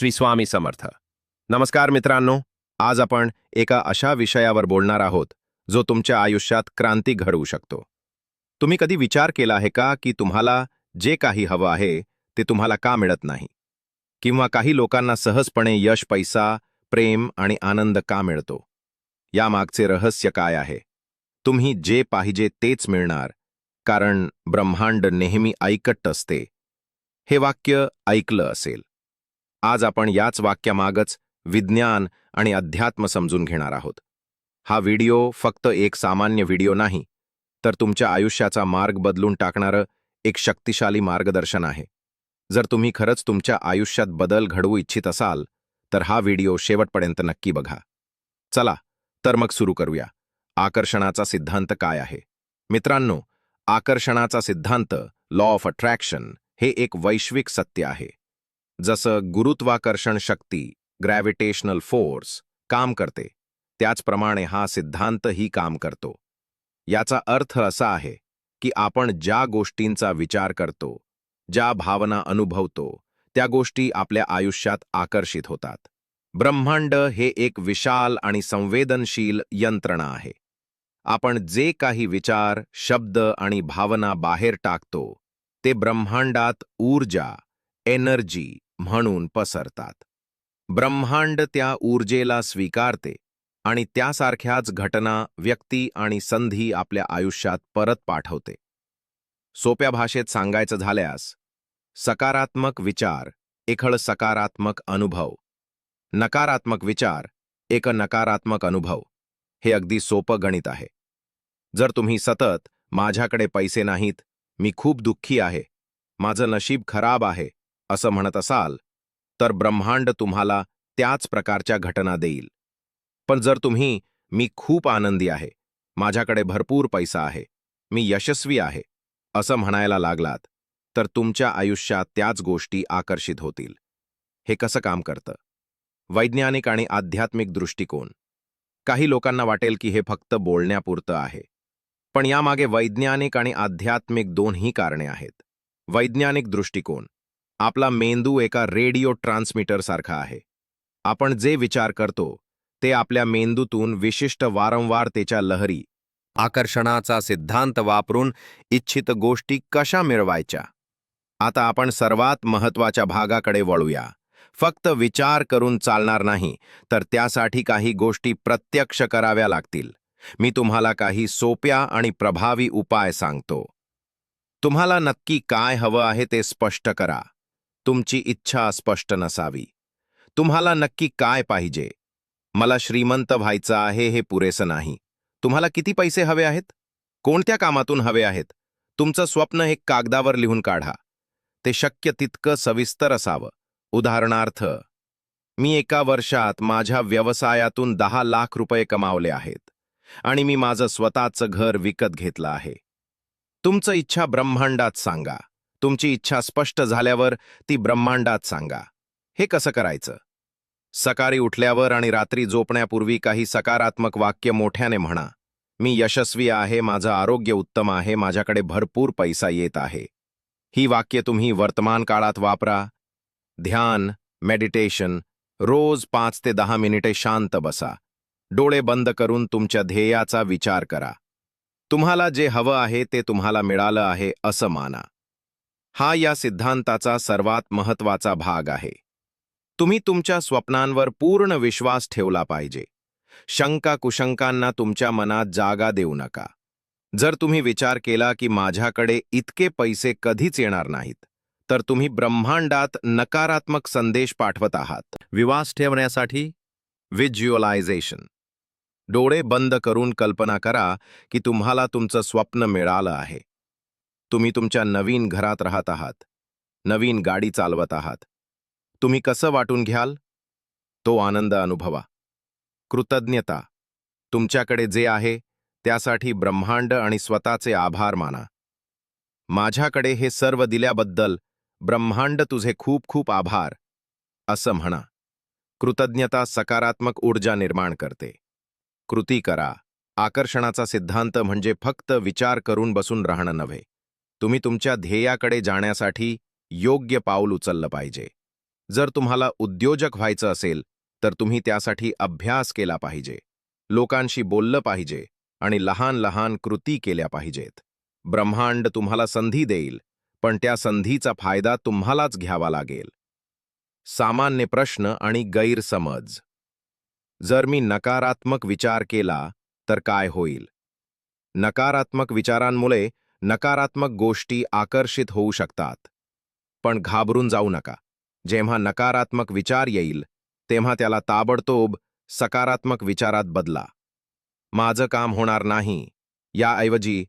श्री स्वामी समर्थ. नमस्कार मित्रांनो आज आपण एका अशा विषयावर बोलणार आहोत जो तुमच्या आयुष्यात क्रांती घडवू शकतो. तुम्ही कधी विचार केला आहे का की तुम्हाला जे काही हवं आहे ते तुम्हाला का मिळत नाही? किंवा काही लोकांना सहजपणे यश पैसा प्रेम आणि आनंद का मिळतो? यामागचे रहस्य काय आहे? तुम्ही जे पाहिजे तेच मिळणार कारण ब्रह्मांड नेहमी ऐकट असते. हे वाक्य ऐकलं असेल. आज आपण याच वाक्यामागच विज्ञान आणि अध्यात्म समजून घेणार आहोत. हा व्हिडिओ फक्त एक सामान्य व्हिडिओ नाही तर तुमच्या आयुष्याचा मार्ग बदलून टाकणारं एक शक्तिशाली मार्गदर्शन आहे. जर तुम्ही खरंच तुमच्या आयुष्यात बदल घडवू इच्छित असाल तर हा व्हिडिओ शेवटपर्यंत नक्की बघा. चला तर मग सुरू करूया. आकर्षणाचा सिद्धांत काय आहे? मित्रांनो आकर्षणाचा सिद्धांत लॉ ऑफ अट्रॅक्शन हे एक वैश्विक सत्य आहे. जसं गुरुत्वाकर्षण शक्ती ग्रॅव्हिटेशनल फोर्स काम करते त्याचप्रमाणे हा सिद्धांतही काम करतो. याचा अर्थ असा आहे की आपण ज्या गोष्टींचा विचार करतो ज्या भावना अनुभवतो त्या गोष्टी आपल्या आयुष्यात आकर्षित होतात. ब्रह्मांड हे एक विशाल आणि संवेदनशील यंत्रणा आहे. आपण जे काही विचार शब्द आणि भावना बाहेर टाकतो ते ब्रह्मांडात ऊर्जा एनर्जी म्हणून पसरतात. ब्रह्मांड त्या ऊर्जेला स्वीकारते आणि त्यासारख्याच घटना व्यक्ती आणि संधी आपल्या आयुष्यात परत पाठवते. सोप्या भाषेत सांगायचं झाल्यास सकारात्मक विचार एखळ सकारात्मक अनुभव. नकारात्मक विचार एक नकारात्मक अनुभव. हे अगदी सोपं गणित आहे. जर तुम्ही सतत माझ्याकडे पैसे नाहीत मी खूप दुःखी आहे. माझं नशीब खराब आहे. असं म्हणत असाल तर ब्रह्मांड तुम्हाला त्याच प्रकारच्या घटना देईल. पण जर तुम्ही मी खूप आनंदी आहे माझ्याकडे भरपूर पैसा आहे मी यशस्वी आहे असं म्हणायला लागलात तर तुमच्या आयुष्यात त्याच गोष्टी आकर्षित होतील. हे कसं काम करतं? वैज्ञानिक आणि आध्यात्मिक दृष्टिकोन. काही लोकांना वाटेल की हे फक्त बोलण्यापुरतं आहे. पण यामागे वैज्ञानिक आणि आध्यात्मिक दोन्ही कारणे आहेत. वैज्ञानिक दृष्टिकोन. आपला मेंदू एका रेडिओ ट्रान्समीटर सारखा आहे. आपण जे विचार करतो ते आपल्या मेंदूतून विशिष्ट वारंवारतेच्या लहरी आकर्षणाचा सिद्धांत वापरून इच्छित गोष्टी कशा मिळवायच्या? आता आपण सर्वात महत्त्वाच्या भागाकडे वळूया. फक्त विचार करून चालणार नाही तर त्यासाठी काही गोष्टी प्रत्यक्ष कराव्या लागतील. मी तुम्हाला काही सोप्या आणि प्रभावी उपाय सांगतो. तुम्हाला नक्की काय हवं आहे ते स्पष्ट करा. तुमची इच्छा स्पष्ट नसावी. तुम्हाला नक्की काय पाहिजे? मला श्रीमंत व्हायचं आहे हे पुरेसं नाही. तुम्हाला किती पैसे हवे आहेत? कोणत्या कामातून हवे आहेत? तुमचं स्वप्न एक कागदावर लिहून काढा. ते शक्य तितकं सविस्तर असावं. उदाहरणार्थ मी एका वर्षात माझ्या व्यवसायातून दहा लाख रुपये कमावले आहेत आणि मी माझं स्वतःचं घर विकत घेतलं आहे. तुमचं इच्छा ब्रह्मांडात सांगा. तुमची इच्छा स्पष्ट झाल्यावर ती ब्रह्मांडात सांगा. हे कसं करायचं? सकाळी उठल्यावर आणि रात्री झोपण्यापूर्वी काही सकारात्मक वाक्य मोठ्याने म्हणा. मी यशस्वी आहे माझं आरोग्य उत्तम आहे माझ्याकडे भरपूर पैसा येत आहे. ही वाक्य तुम्ही वर्तमान काळात वापरा. ध्यान मेडिटेशन रोज पाच ते दहा मिनिटे शांत बसा. डोळे बंद करून तुमच्या ध्येयाचा विचार करा. तुम्हाला जे हवं आहे ते तुम्हाला मिळालं आहे असं माना. हा या सिद्धांताचा सर्वात महत्त्वाचा भाग आहे. तुम्ही तुमच्या स्वप्नांवर पूर्ण विश्वास ठेवला पाहिजे. शंका कुशंकांना तुमच्या मनात जागा देऊ नका. जर तुम्ही विचार केला की माझ्याकडे इतके पैसे कधीच येणार नाहीत तर तुम्ही ब्रह्मांडात नकारात्मक संदेश पाठवत आहात. विवास ठेवण्यासाठी व्हिज्युअलायझेशन. डोळे बंद करून कल्पना करा की तुम्हाला तुमचं स्वप्न मिळालं आहे. तुम्ही तुमच्या नवीन घरात राहत आहात. नवीन गाडी चालवत आहात. तुम्ही कसं वाटून घ्याल? तो आनंद अनुभवा. कृतज्ञता. तुमच्याकडे जे आहे त्यासाठी ब्रह्मांड आणि स्वतःचे आभार माना. माझ्याकडे हे सर्व दिल्याबद्दल ब्रह्मांड तुझे खूप खूप आभार असं म्हणा. कृतज्ञता सकारात्मक ऊर्जा निर्माण करते. कृती करा. आकर्षणाचा सिद्धांत म्हणजे फक्त विचार करून बसून राहणं नव्हे. तुम्ही तुमच्या ध्येयाकडे जाण्यासाठी योग्य पाऊल उचललं पाहिजे. जर तुम्हाला उद्योजक व्हायचं असेल तर तुम्ही त्यासाठी अभ्यास केला पाहिजे. लोकांशी बोललं पाहिजे आणि लहान लहान कृती केल्या पाहिजेत. ब्रह्मांड तुम्हाला संधी देईल पण त्या संधीचा फायदा तुम्हालाच घ्यावा लागेल. सामान्य प्रश्न आणि गैरसमज. जर मी नकारात्मक विचार केला तर काय होईल? नकारात्मक विचारांमुळे नकारात्मक गोष्टी आकर्षित होऊ शकतात. पण घाबरून जाऊ नका. जेव्हा नकारात्मक विचार येईल तेव्हा त्याला ताबडतोब सकारात्मक विचारात बदला. माझं काम होणार नाही. याऐवजी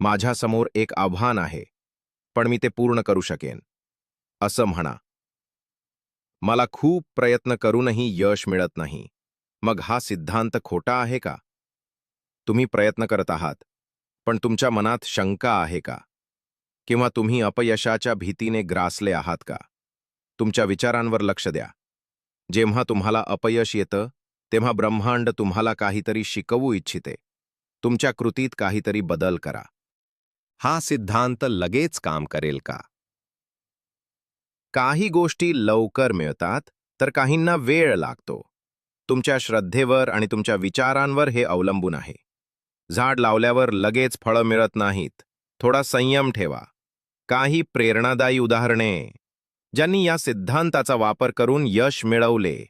माझ्यासमोर एक आव्हान आहे पण मी ते पूर्ण करू शकेन. असं म्हणा. मला खूप प्रयत्न करूनही यश मिळत नाही. मग हा सिद्धांत खोटा आहे का? तुम्ही प्रयत्न करत आहात. पण तुमच्या मनात शंका आहे का? किंवा तुम्ही अपयशाच्या भीतीने ग्रासले आहात का? तुमच्या विचारांवर लक्ष द्या. जेव्हा तुम्हाला अपयश येतं तेव्हा ब्रह्मांड तुम्हाला काहीतरी शिकवू इच्छिते. तुमच्या कृतीत काहीतरी बदल करा. हा सिद्धांत लगेच काम करेल का? काही गोष्टी लवकर मिळतात तर काहींना वेळ लागतो. तुमच्या श्रद्धेवर आणि तुमच्या विचारांवर हे अवलंबून आहे. झाड लावल्यावर लगेच फळं मिळत नाहीत. थोडा संयम ठेवा. काही प्रेरणादायी उदाहरणे. ज्यांनी या सिद्धांताचा वापर करून यश मिळवले.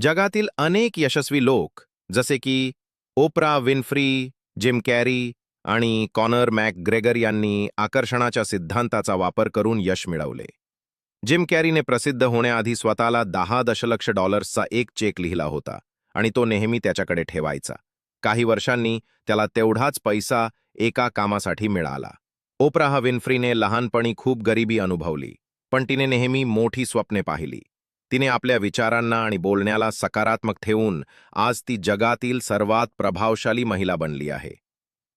जगातील अनेक यशस्वी लोक जसे की ओप्रा विन्फ्री जिम कॅरी आणि कॉनर मॅक ग्रेगर यांनी आकर्षणाच्या सिद्धांताचा वापर करून यश मिळवले. जिम कॅरीने प्रसिद्ध होण्याआधी स्वतःला दहा दशलक्ष डॉलर्सचा एक चेक लिहिला होता आणि तो नेहमी त्याच्याकडे ठेवायचा. काही वर्षांनी त्याला तेवढाच पैसा एका कामासाठी मिळाला. ओप्राहा विन्फ्रीने लहानपणी खूप गरिबी अनुभवली पण तिने नेहमी मोठी स्वप्ने पाहिली. तिने आपल्या विचारांना आणि बोलण्याला सकारात्मक ठेवून आज ती जगातील सर्वात प्रभावशाली महिला बनली आहे.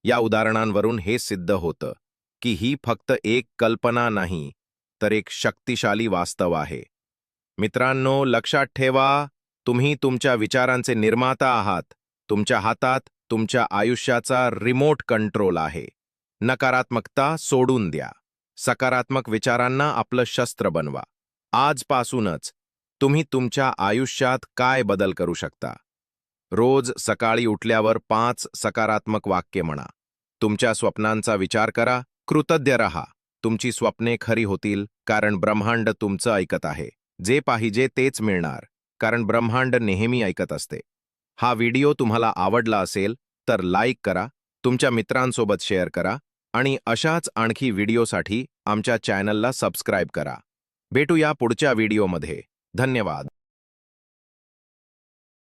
या उदाहरणांवरून हे सिद्ध होतं की ही फक्त एक कल्पना नाही तर एक शक्तिशाली वास्तव आहे. मित्रांनो लक्षात ठेवा तुम्ही तुमच्या विचारांचे निर्माता आहात. तुमच्या हातात तुमच्या आयुष्याचा रिमोट कंट्रोल आहे. नकारात्मकता सोडून द्या. सकारात्मक विचारांना आपलं शस्त्र बनवा. आजपासूनच तुम्ही तुमच्या आयुष्यात काय बदल करू शकता? रोज सकाळी उठल्यावर पाच सकारात्मक वाक्य म्हणा. तुमच्या स्वप्नांचा विचार करा. कृतज्ञ रहा. तुमची स्वप्ने खरी होतील कारण ब्रह्मांड तुमचं ऐकत आहे. जे पाहिजे तेच मिळणार कारण ब्रह्मांड नेहमी ऐकत असते. हा व्हिडिओ तुम्हाला आवडला असेल तर लाईक करा तुमच्या मित्रांसोबत शेअर करा आणि अशाच आणखी व्हिडिओसाठी आमच्या चॅनलला सबस्क्राईब करा. भेटूया पुढच्या व्हिडिओमध्ये. धन्यवाद.